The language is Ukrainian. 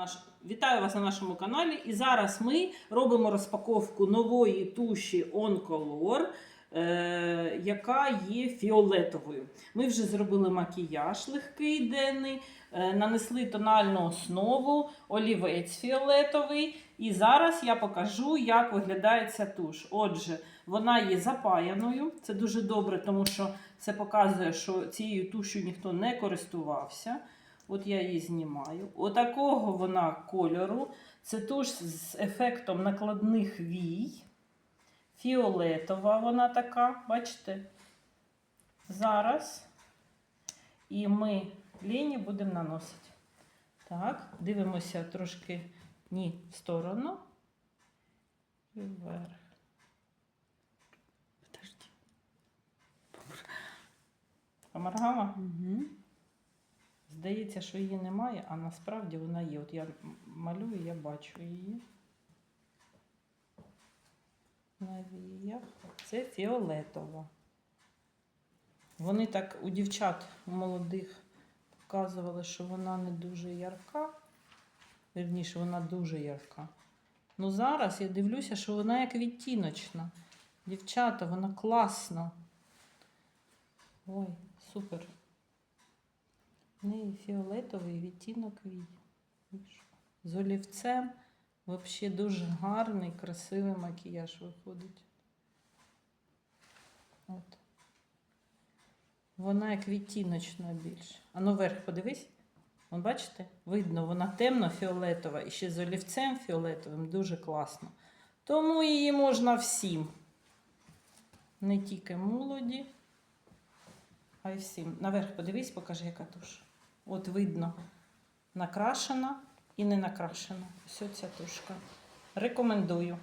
Наш... Вітаю вас на нашому каналі. І зараз ми робимо розпаковку нової туші Oncolor, е, яка є фіолетовою. Ми вже зробили макіяж легкий денний, е, нанесли тональну основу, олівець фіолетовий. І зараз я покажу, як виглядає ця туш. Отже, вона є запаяною. Це дуже добре, тому що це показує, що цією тушю ніхто не користувався. От я її знімаю. Отакого вона кольору. Це туш з ефектом накладних вій. Фіолетова вона така, бачите? Зараз. І ми лінії будемо наносити. Так, дивимося трошки ні в сторону. І вверх. Подожди. Поморгала? Угу. Здається, що її немає, а насправді вона є. От я малюю, я бачу її. Це фіолетова. Вони так у дівчат у молодих показували, що вона не дуже ярка. Вірніше, вона дуже ярка. Ну зараз я дивлюся, що вона як відтіночна. Дівчата, вона класна. Ой, супер. В неї фіолетовий відтінок вій. З олівцем. Взагалі дуже гарний, красивий макіяж виходить. От. Вона як відтіночна більше. А ну вверх подивись. Бачите? Видно, вона темно-фіолетова і ще з олівцем фіолетовим дуже класно. Тому її можна всім. Не тільки молоді, а й всім. Наверх подивись, покажи, яка туш. От видно, накрашена і не накрашена. Ось ця тушка. Рекомендую.